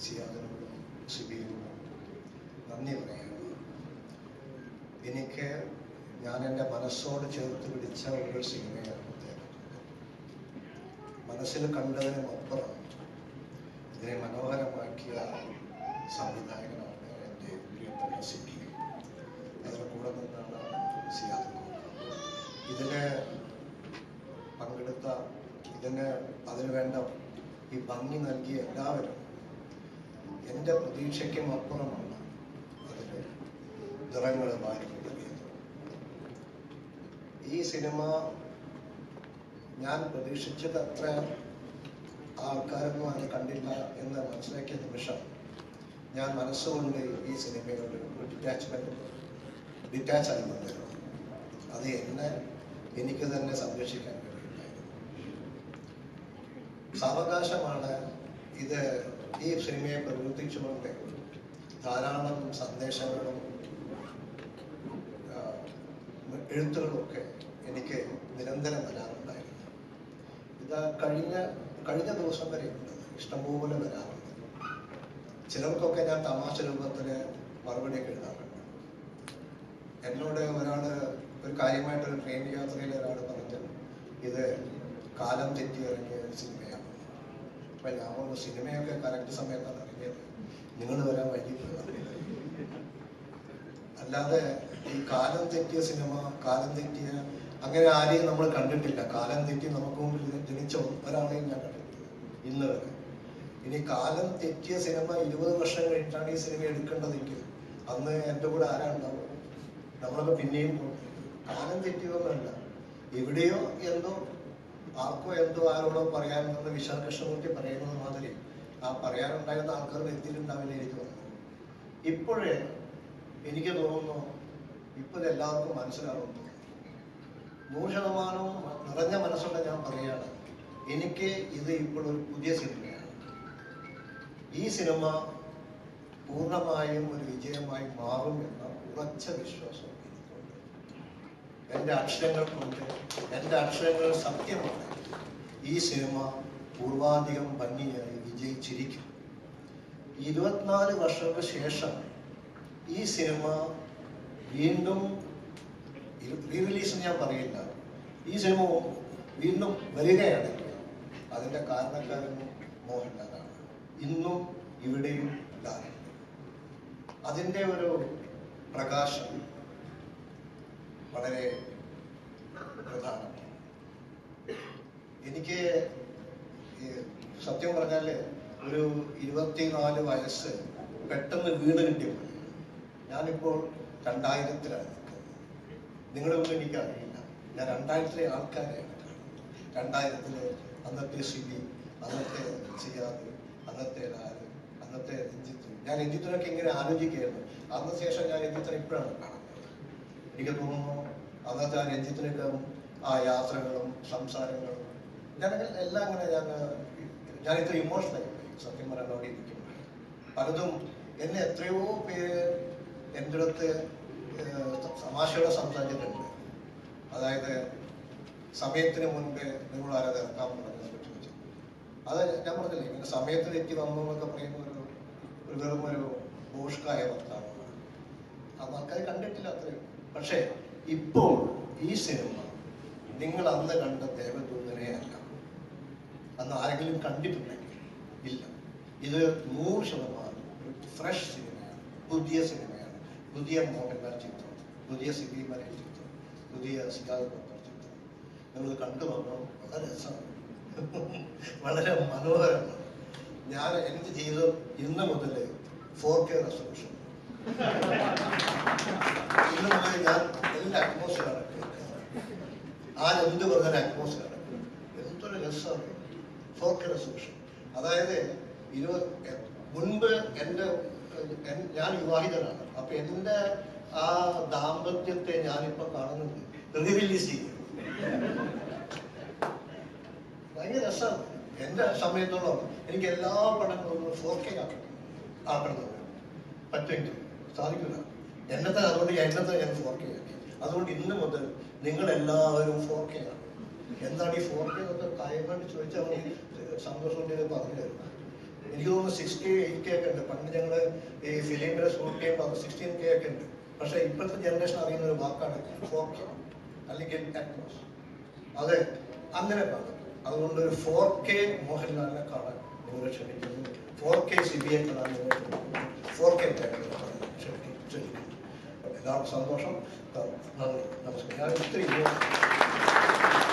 സിയാദിനോടും സിബിയോടും നന്ദി പറയുന്നു എനിക്ക് ഞാൻ എന്റെ മനസ്സോട് ചേർത്ത് പിടിച്ച ഒരു സിനിമയാണ് മനസ്സിൽ കണ്ടതിനും അപ്പുറം ഇതിനെ മനോഹരമാക്കിയ സംവിധായകനാണ് എന്റെ പ്രിയപ്പെട്ട സിബി അതിന്റെ കൂടെ നിന്നാണ് സിയാദ് ഇതിന് പങ്കെടുത്ത ഇതിന് അതിനുവേണ്ട ഈ ഭംഗി നൽകിയ എല്ലാവരും എന്റെ പ്രതീക്ഷയ്ക്കും അപ്പുറമാണ് അതിൽ നിറങ്ങൾ മാറി ഈ സിനിമ ഞാൻ പ്രതീക്ഷിച്ചത് അത്ര ആൾക്കാരൊന്നും അത് കണ്ടില്ല എന്ന് മനസ്സിലാക്കിയ നിമിഷം ഞാൻ മനസ്സുകൊണ്ട് ഈ സിനിമയോട് ഒരു ഡിറ്റാച്ച്മെന്റ് ഡിറ്റാച്ച് ആയി വന്നിരുന്നു അത് എന്നെ എനിക്ക് തന്നെ സംരക്ഷിക്കാൻ കഴിയില്ലായിരുന്നു സാവകാശമാണ് ഇത് ഈ സിനിമയെ പ്രവർത്തിച്ചുകൊണ്ട് ധാരാളം സന്ദേശങ്ങളും ആ, എഴുത്തുകളൊക്കെ എനിക്ക് നിരന്തരം വരാറുണ്ടായിരുന്നു. ഇത് കഴിഞ്ഞ കഴിഞ്ഞ ദിവസം വരെ ഇഷ്ടംപോലെ വരാറുണ്ട്. ചിലർക്കൊക്കെ ഞാൻ തമാശ രൂപത്തിൽ മറുപടിയൊക്കെ എഴുതാറുണ്ട്. എന്നോട് ഒരാൾ ഒരു കാര്യമായിട്ട് ഒരു ട്രെയിൻ യാത്രയിൽ ഒരാൾ പറഞ്ഞു ഇത് കാലം തെറ്റി ഇറങ്ങിയ സിനിമയാണ്. അപ്പൊ ഞാൻ പറഞ്ഞു സിനിമയൊക്കെ കറക്റ്റ് സമയത്താണ് ഇറങ്ങിയത്. നിങ്ങൾ വരാൻ വൈകിപ്പോയി. അല്ലാതെ ഈ കാലം തെറ്റിയ സിനിമ കാലം തെറ്റിയ അങ്ങനെ ആരെയും നമ്മൾ കണ്ടിട്ടില്ല. കാലം തെറ്റി നമുക്ക് മുമ്പിൽ ജനിച്ച ഒരാളെയും ഞാൻ കണ്ടിട്ടില്ല. ഇന്ന് വരെ. ഇനി കാലം തെറ്റിയ സിനിമ ഇരുപത് വർഷം കഴിഞ്ഞിട്ടാണ് ഈ സിനിമ എടുക്കേണ്ടതെങ്കിൽ അന്ന് എന്റെ കൂടെ ആരാ ഉണ്ടാവും നമ്മളൊക്കെ പിന്നെയും. കാലം തെറ്റിയതൊന്നുമല്ല. എവിടെയോ എന്തോ ആർക്കോ എന്തോ ആരോടോ പറയാനെന്ന് വിശാൽ കൃഷ്ണമൂർത്തി പറയുന്നത് മാതിരി ആ പറയാനുണ്ടായിരുന്ന ആൾക്കാർ എത്തിയിട്ടുണ്ടാവില്ല എനിക്ക് തോന്നുന്നു ഇപ്പോഴേ എനിക്ക് തോന്നുന്നു ഇപ്പോൾ എല്ലാവർക്കും മനസ്സിലാവുന്നു. നൂറ് ശതമാനവും നിറഞ്ഞ മനസ്സുകൊണ്ട് ഞാൻ പറയുകയാണ് എനിക്ക് ഇത് ഇപ്പോൾ പുതിയ സിനിമയാണ്. ഈ സിനിമ പൂർണമായും ഒരു വിജയമായി മാറും എന്ന ഉറച്ച വിശ്വാസം. എന്റെ അക്ഷരങ്ങൾ കൊണ്ട് എന്റെ അക്ഷരങ്ങൾ സത്യമാണ്. ഈ സിനിമ പൂർവാധികം ഭംഗിയായി വിജയിച്ചിരിക്കും. ഇരുപത്തിനാല് വർഷങ്ങൾക്ക് ശേഷം ഈ സിനിമ വീണ്ടും റീ റിലീസ് ഞാൻ പറയില്ല ഈ സിനിമ വീണ്ടും വരികയാണെങ്കിൽ അതിന്റെ കാരണക്കാരൻ മോഹൻലാലാണ്. ഇന്നും ഇവിടെയും ലാലുണ്ട് അതിന്റെ ഒരു പ്രകാശം വളരെ പ്രധാനമാണ് എനിക്ക് സത്യം പറഞ്ഞാൽ ഒരു ഇരുപത്തിനാല് വയസ്സ് പെട്ടെന്ന് വീട് കിട്ടിയപ്പോൾ ഞാനിപ്പോൾ രണ്ടായിരത്തിലാണ് നിങ്ങളൊന്നും എനിക്കറിയില്ല. ഞാൻ രണ്ടായിരത്തിലെ ആൾക്കാരെയാണ് രണ്ടായിരത്തിലെ അന്നത്തെ സിബി അന്നത്തെ സിയാദ് അന്നത്തെ ലാൽ അന്നത്തെ രഞ്ജിത്ത്. ഞാൻ രഞ്ജിത്തിനൊക്കെ ഇങ്ങനെ ആലോചിക്കുകയായിരുന്നു. അതിനുശേഷം ശേഷം ഞാൻ രഞ്ജിത്തിനെ ഇപ്പോഴാണ് കാണുന്നത്. എനിക്ക് തോന്നുന്നു അന്നത്തെ ആ രഞ്ജിത്തിനൊക്കെ ആ യാത്രകളും സംസാരങ്ങളും ഞാൻ എല്ലാം അങ്ങനെ ഞാൻ ഞാൻ ഇത്ര ഇമോഷണൽ സത്യം പറയാൻ അവിടെ ഇരിക്കും പലതും എന്നെ എത്രയോ പേര് എന്റെ അടുത്ത് സമാശയോടെ സംസാരിച്ചിട്ടുണ്ട്. അതായത് സമയത്തിന് മുൻപേ നിങ്ങൾ ആരാത് ഇറക്കാൻ പറഞ്ഞു ചോദിച്ചു. അത് ഞാൻ പറഞ്ഞില്ലേ ഇങ്ങനെ സമയത്തിന് എനിക്ക് വന്നു എന്നൊക്കെ പറയുന്ന ഒരു ഒരു വെറും ഒരു ഭൂഷ്കായ വർത്താനമാണ് അത് ആൾക്കാർ കണ്ടിട്ടില്ല അത്രയും. പക്ഷേ ഇപ്പോൾ ഈ സിനിമ നിങ്ങൾ അന്ന് കണ്ട ദേവദൂതനെ അല്ല. അന്ന് ആരെങ്കിലും കണ്ടിട്ടുണ്ടെങ്കിൽ ഇല്ല. ഇത് നൂറ് ശതമാനം ഒരു ഫ്രഷ് സിനിമയാണ്. പുതിയ സിനിമയാണ്. പുതിയ മോഹൻലാൽ ചിത്രം പുതിയ മലയിൽ ചിത്രം പുതിയ സിദ്ധാർത്ഥ ചിത്രം. നിങ്ങൾ കണ്ടു വന്നു? വളരെ രസമാണ്. വളരെ മനോഹരമാണ്. ഞാൻ എന്ത് ജീവിതം ഇന്ന് മുതൽ ഫോർ കെ റെസൊല്യൂഷൻ ആരെന്ത് പറഞ്ഞാൽ അറ്റ്മോസ്ഫിയർ എന്തൊരു അതായത് ഇരുപത് മുൻപ് എന്റെ ഞാൻ വിവാഹിതനാണ് അപ്പൊ എന്റെ ആ ദാമ്പത്യത്തെ ഞാനിപ്പോ കാണുന്നത് റീ റിലീസ് ചെയ്യും ഭയങ്കര രസമാണ് എന്റെ സമയത്തോളം എനിക്ക് എല്ലാ പടങ്ങളും ഫോർ കെ ആക്കണം ആക്കണമെന്ന് പറ്റുമെങ്കിൽ. സാധിക്കില്ല. എന്നത്തെ അതുകൊണ്ട് എന്നത്തെ ഞാൻ ഫോർ കെ ആക്കി അതുകൊണ്ട് ഇന്ന് മുതൽ നിങ്ങൾ എല്ലാവരും ഫോർ കെ ആണ് എന്താണ് ഈ ഫോർ കെ എന്നൊക്കെ കാര്യമായിട്ട് ചോദിച്ചാൽ അവർ സന്തോഷം കൊണ്ട് പറഞ്ഞു തരുന്നത് എനിക്ക് തോന്നുന്നു സിക്സ് കെ എയ്റ്റ് കെ ഒക്കെ ഉണ്ട്. പണ്ട് ഞങ്ങൾ ഈ ഫിലിമിന്റെ ഷൂട്ട് ചെയ്യുമ്പോൾ സിക്സ്റ്റീൻ കെ ഒക്കെ ഉണ്ട്. പക്ഷെ ഇപ്പോഴത്തെ ജനറേഷൻ അറിയുന്ന ഒരു വാക്കാണ് ഫോർ കെ അല്ലെങ്കിൽ അറ്റ്മോസ് അതെ അങ്ങനെ കാണും അതുകൊണ്ട് ഒരു ഫോർ കെ മോഹൻലാലിനെ കാണാൻ നിങ്ങൾ ക്ഷണിക്കുന്നു ഫോർ കെ സിബിയെ കാണാൻ നിങ്ങൾ ഫോർ കെ ക്ഷണിക്കുന്നു എല്ലാവർക്കും സന്തോഷം. നന്ദി. നമസ്കാരം. ഞാൻ ഒത്തിരി